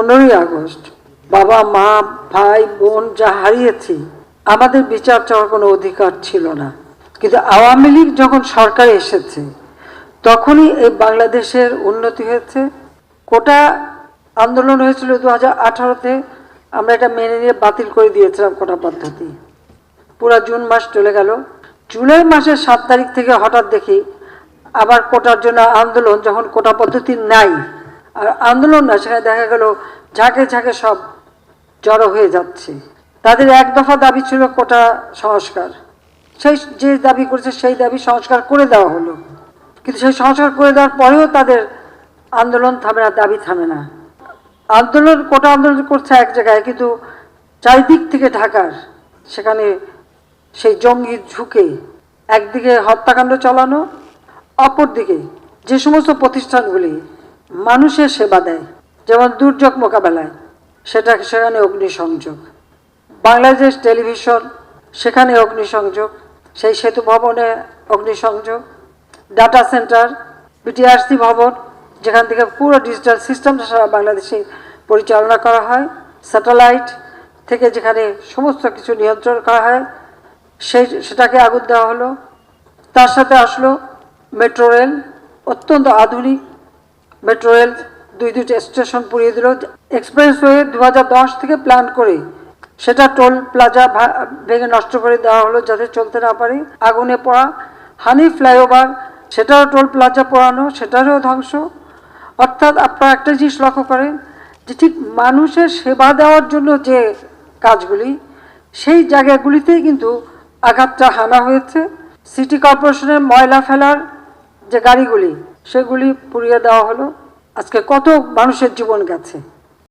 পনেরোই আগস্ট, বাবা, মা, ভাই, বোন যা হারিয়েছি, আমাদের বিচার চাওয়ার কোনো অধিকার ছিল না। কিন্তু আওয়ামী লীগ যখন সরকারে এসেছে, তখনই এই বাংলাদেশের উন্নতি হয়েছে। কোটা আন্দোলন হয়েছিল দু হাজার আঠারোতে, আমরা এটা মেনে নিয়ে বাতিল করে দিয়েছিলাম কোটা পদ্ধতি। পুরো জুন মাস চলে গেল। জুলাই মাসের সাত তারিখ থেকে হঠাৎ দেখি আবার কোটার জন্য আন্দোলন, যখন কোটা পদ্ধতি নাই আর আন্দোলন না, সেখানে দেখা গেল ঝাঁকে ঝাঁকে সব জড়ো হয়ে যাচ্ছে। তাদের এক দফা দাবি ছিল কোটা সংস্কার। সেই যে দাবি করেছে, সেই দাবি সংস্কার করে দেওয়া হলো। কিন্তু সেই সংস্কার করে দেওয়ার পরেও তাদের আন্দোলন থামে না, দাবি থামে না। আন্দোলন, কোটা আন্দোলন করছে এক জায়গায়, কিন্তু চারিদিক থেকে ঢাকার, সেখানে সেই জঙ্গি ঝুঁকে একদিকে হত্যাকাণ্ড চালানো, অপরদিকে যে সমস্ত প্রতিষ্ঠানগুলি মানুষের সেবা দেয়, যেমন দুর্যোগ মোকাবেলায়, সেটা সেখানে অগ্নিসংযোগ। বাংলাদেশ টেলিভিশন, সেখানে অগ্নিসংযোগ, সেই সেতু ভবনে অগ্নিসংযোগ ডাটা সেন্টার বিটিআরসি ভবন, যেখান থেকে পুরো ডিজিটাল সিস্টেমটা সারা বাংলাদেশে পরিচালনা করা হয় স্যাটেলাইট থেকে যেখানে সমস্ত কিছু নিয়ন্ত্রণ করা হয়, সেই সেটাকে আগুন দেওয়া হলো। তার সাথে আসলো মেট্রো রেল অত্যন্ত আধুনিক মেট্রো রেল দুই দুইটা স্টেশন পুড়িয়ে দিল। এক্সপ্রেসওয়ে দু থেকে প্ল্যান করে। সেটা টোল প্লাজা ভেঙে নষ্ট করে দেওয়া হলো যাতে চলতে না পারে। আগুনে পড়া হানি ফ্লাইওভার সেটাও টোল প্লাজা পোড়ানো, সেটারও ধ্বংস। অর্থাৎ আপনারা একটা জিনিস লক্ষ্য করেন যে ঠিক মানুষের সেবা দেওয়ার জন্য যে কাজগুলি, সেই জায়গাগুলিতেই কিন্তু আঘাতটা হানা হয়েছে। সিটি কর্পোরেশনের ময়লা ফেলার যে গাড়িগুলি সেগুলি পুড়িয়ে দেওয়া হলো। আজকে কত মানুষের জীবন গেছে।